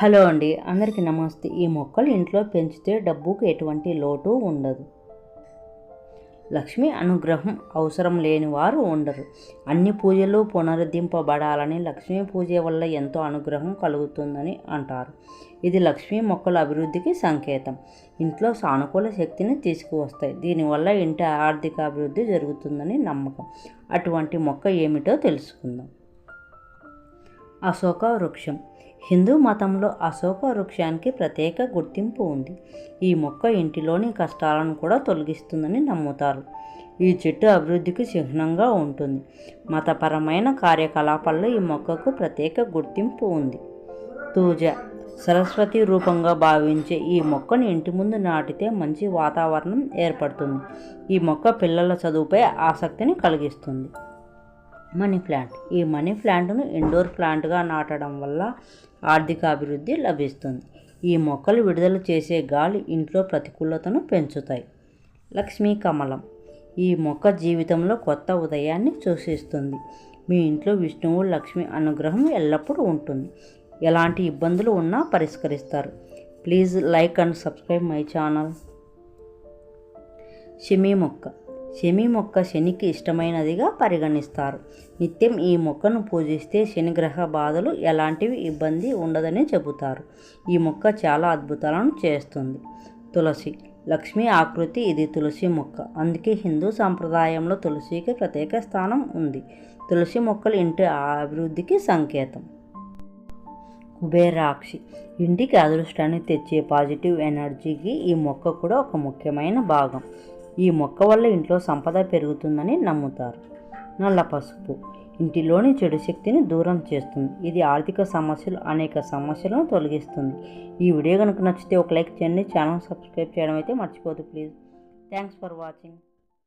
Hello అండి. అందరికీ నమస్తే. ఈ మొక్కలు ఇంట్లో పెంచితే డబ్బుకు ఎటువంటి లోటు ఉండదు. లక్ష్మి అనుగ్రహం అవసరం లేని వారు ఉండరు. అన్ని పూజలు పునరుద్ధరింపబడాలని లక్ష్మీ పూజ వల్ల ఎంతో అనుగ్రహం కలుగుతుందని అంటారు. ఇది లక్ష్మీ మొక్కల అభివృద్ధికి సంకేతం. ఇంట్లో సానుకూల శక్తిని తీసుకువస్తాయి. దీనివల్ల ఇంటి ఆర్థిక అభివృద్ధి జరుగుతుందని నమ్మకం. అటువంటి మొక్క ఏమిటో తెలుసుకుందాం. అశోక వృక్షం. హిందూ మతంలో అశోక వృక్షానికి ప్రత్యేక గుర్తింపు ఉంది. ఈ మొక్క ఇంటిలోని కష్టాలను కూడా తొలగిస్తుందని నమ్ముతారు. ఈ చెట్టు అభివృద్ధికి చిహ్నంగా ఉంటుంది. మతపరమైన కార్యకలాపాల్లో ఈ మొక్కకు ప్రత్యేక గుర్తింపు ఉంది. తూజ సరస్వతి రూపంగా భావించే ఈ మొక్కను ఇంటి ముందు నాటితే మంచి వాతావరణం ఏర్పడుతుంది. ఈ మొక్క పిల్లల చదువుపై ఆసక్తిని కలిగిస్తుంది. మనీ ప్లాంట్ ఈ మనీ ప్లాంట్ను ఇండోర్ ప్లాంట్గా నాటడం వల్ల ఆర్థిక అభివృద్ధి లభిస్తుంది. ఈ మొక్కలు విడుదల చేసే గాలి ఇంట్లో ప్రతికూలతను పెంచుతాయి. లక్ష్మీ కమలం. ఈ మొక్క జీవితంలో కొత్త ఉదయాన్ని సూచిస్తుంది. మీ ఇంట్లో విష్ణువు లక్ష్మి అనుగ్రహం ఎల్లప్పుడూ ఉంటుంది. ఎలాంటి ఇబ్బందులు ఉన్నా పరిష్కరిస్తారు. Please like and subscribe my channel. Shami మొక్క. శమి మొక్క శనికి ఇష్టమైనదిగా పరిగణిస్తారు. నిత్యం ఈ మొక్కను పూజిస్తే శనిగ్రహ బాధలు ఎలాంటివి ఇబ్బంది ఉండదని చెబుతారు. ఈ మొక్క చాలా అద్భుతాలను చేస్తుంది. తులసి లక్ష్మీ ఆకృతి ఇది తులసి మొక్క. అందుకే హిందూ సాంప్రదాయంలో తులసికి ప్రత్యేక స్థానం ఉంది. తులసి మొక్కలు ఇంటి అభివృద్ధికి సంకేతం. కుబేరాక్షి ఇంటికి అదృష్టాన్ని తెచ్చే పాజిటివ్ ఎనర్జీకి ఈ మొక్క కూడా ఒక ముఖ్యమైన భాగం. ఈ మొక్క వల్ల ఇంట్లో సంపద పెరుగుతుందని నమ్ముతారు. నల్ల పసుపు. ఇంటిలోని చెడు శక్తిని దూరం చేస్తుంది. ఇది ఆర్థిక సమస్యలు అనేక సమస్యలను తొలగిస్తుంది. ఈ వీడియో కనుక నచ్చితే ఒక లైక్ చేయండి. ఛానల్ సబ్స్క్రైబ్ చేయడం అయితే మర్చిపోదు ప్లీజ్. Thanks for watching.